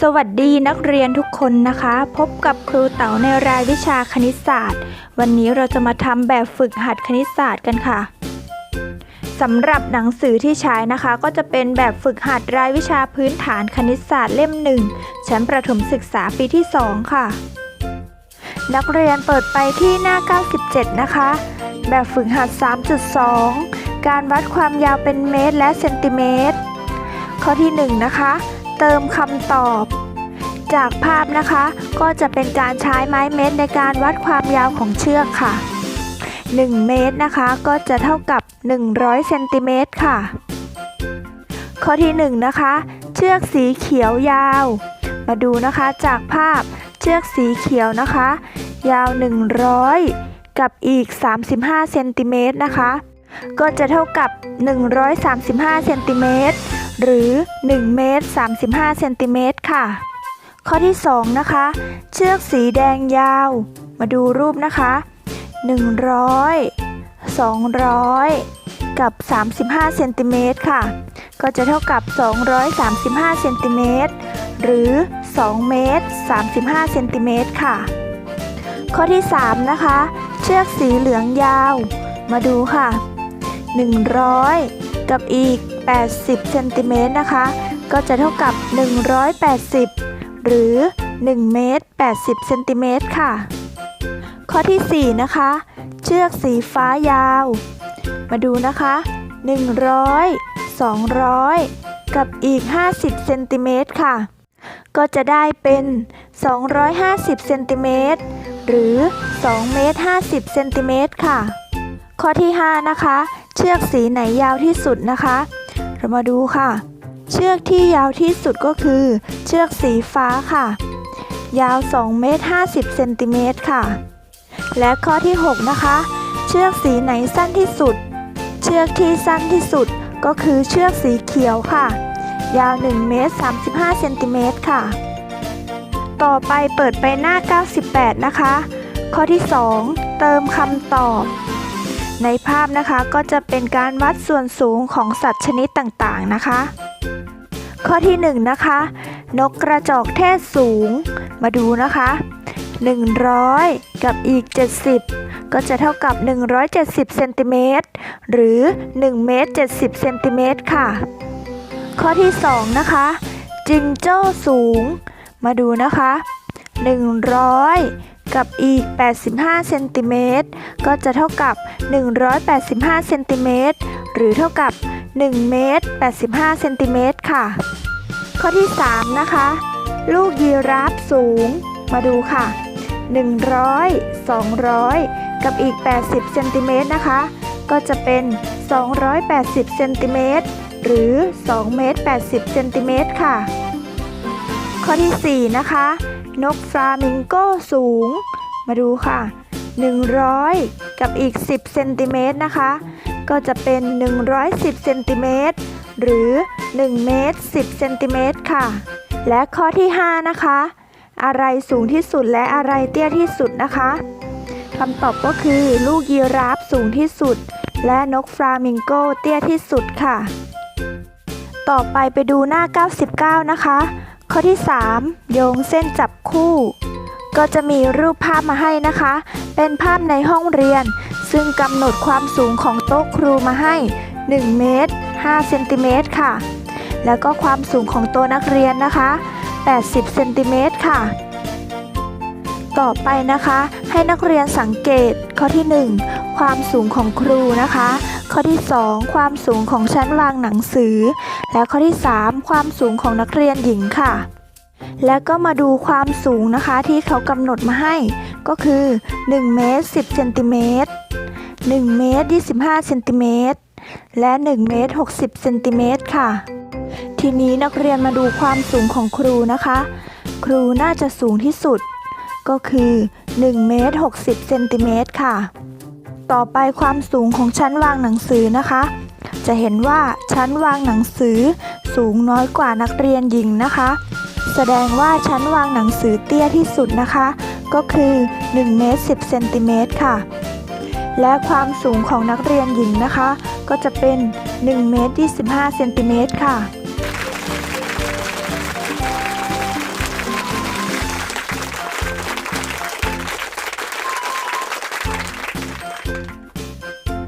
สวัสดีนักเรียนทุกคนนะคะ พบกับครูเต๋าในรายวิชาคณิตศาสตร์ วันนี้เราจะมาทำแบบฝึกหัดคณิตศาสตร์กันค่ะสำหรับหนังสือที่ใช้นะคะ ก็จะเป็นแบบฝึกหัดรายวิชาพื้นฐานคณิตศาสตร์เล่มหนึ่งชั้นประถมศึกษาปีที่ 2 ค่ะ นักเรียนเปิดไปที่หน้า 97 นะคะ แบบฝึกหัด 3.2 การวัดความยาวเป็นเมตรและเซนติเมตรข้อที่ 1 นะคะ เติมคำตอบ จากภาพนะคะก็จะเป็นการใช้ไม้เมตรในการวัดความยาวของเชือกค่ะ 1 เมตรนะคะก็จะเท่ากับ 100เซนติเมตรค่ะ ข้อที่1นะคะ เชือกสีเขียวยาว มาดูนะคะจากภาพเชือกสีเขียวนะคะ ยาว 100 กับอีก 35เซนติเมตรนะคะก็จะเท่ากับ 135เซนติเมตร หรือ1เมตร35เซนติเมตรค่ะ ข้อที่ 2 นะคะ เชือกสีแดงยาว มาดูรูปนะคะ 100 200 กับ 35เซนติเมตรค่ะ ก็จะเท่ากับ 235เซนติเมตรหรือ 2 เมตร 35เซนติเมตรค่ะ ข้อที่ 3 นะคะ เชือกสีเหลืองยาว มาดูค่ะ 100 กับอีก 80เซนติเมตรนะคะ ก็จะเท่ากับ 180 หรือ1เมตร80เซนติเมตรค่ะ ข้อที่ 4 นะคะ เชือกสีฟ้ายาว มาดูนะคะ 100 200 กับอีก 50เซนติเมตรค่ะ ก็จะได้เป็น 250เซนติเมตรหรือ2เมตร50เซนติเมตรค่ะ ข้อที่ 5 นะคะ เชือกสีไหนยาวที่สุดนะคะ เรามาดูค่ะ เชือกที่ยาวที่สุดก็คือ เชือกสีฟ้าค่ะ ยาว2เมตร50เซนติเมตรค่ะ และข้อที่ 6 นะคะ เชือกสีไหนสั้นที่สุด เชือกที่สั้นที่สุดก็คือเชือกสีเขียวค่ะ ยาว1เมตร35เซนติเมตรค่ะ ต่อไปเปิดไปหน้า 98 นะคะ ข้อที่ 2 เติมคำตอบ ในภาพนะคะก็จะเป็นการวัดส่วนสูงของสัตว์ชนิดต่างๆนะคะ ข้อที่1นะคะ นกกระจอกเทศสูง มาดูนะคะ 100 กับอีก 70 ก็จะเท่ากับ 170เซนติเมตรหรือ1เมตร70เซนติเมตรค่ะ ข้อที่ 2 นะคะ จิงโจ้สูง มาดูนะคะ 100 กับอีก 85 เซนติเมตร ก็จะเท่ากับ 185 เซนติเมตร หรือเท่ากับ 1 เมตร 85 เซนติเมตรค่ะ ข้อที่ 3 นะคะ ลูกยีราฟสูง มาดูค่ะ 100 200 กับอีก 80 เซนติเมตรนะคะ ก็จะเป็น 280 เซนติเมตร หรือ 2 เมตร 80 เซนติเมตรค่ะ ข้อที่ 4 นะคะ นกฟลามิงโก้สูง มาดูค่ะ 100 กับอีก 10เซนติเมตรนะคะ ก็จะเป็น 110เซนติเมตรหรือ1เมตร10เซนติเมตรค่ะ และข้อที่ 5 นะคะ อะไรสูงที่สุดและอะไรเตี้ยที่สุดนะคะคำตอบก็คือลูกยีราฟสูงที่สุด และนกฟลามิงโกเตี้ยที่สุดค่ะ ต่อไปไปดูหน้า 99 นะคะ ข้อที่ 3 โยงเส้นจับคู่ ก็จะมีรูปภาพมาให้นะคะ เป็นภาพในห้องเรียน ซึ่งกำหนดความสูงของโต๊ะครูมาให้ 1 เมตร5เซนติเมตรค่ะ แล้วก็ความสูงของตัวนักเรียนนะคะ 80เซนติเมตรค่ะ ต่อไปนะคะ ให้นักเรียนสังเกตข้อที่ 1 ความสูงของครูนะคะ ข้อที่ 2 ความสูงของชั้นวางหนังสือ และข้อที่ 3 ความสูงของนักเรียนหญิงค่ะ แล้วก็มาดูความสูงนะคะที่เขากำหนดมาให้ ก็คือ1เมตร10เซนติเมตร1เมตร25เซนติเมตรและ1เมตร60เซนติเมตรค่ะ ทีนี้นักเรียนมาดูความสูงของครูนะคะ ครูน่าจะสูงที่สุด ก็คือ1เมตร60เซนติเมตรค่ะ ต่อไปความสูงของชั้นวางหนังสือนะคะ จะเห็นว่าชั้นวางหนังสือสูงน้อยกว่านักเรียนหญิงนะคะ แสดงว่าชั้นวางหนังสือเตี้ยที่สุดนะคะ ก็คือ1เมตร10เซนติเมตรค่ะ และความสูงของนักเรียนหญิงนะคะ ก็จะเป็น1เมตร25เซนติเมตรค่ะ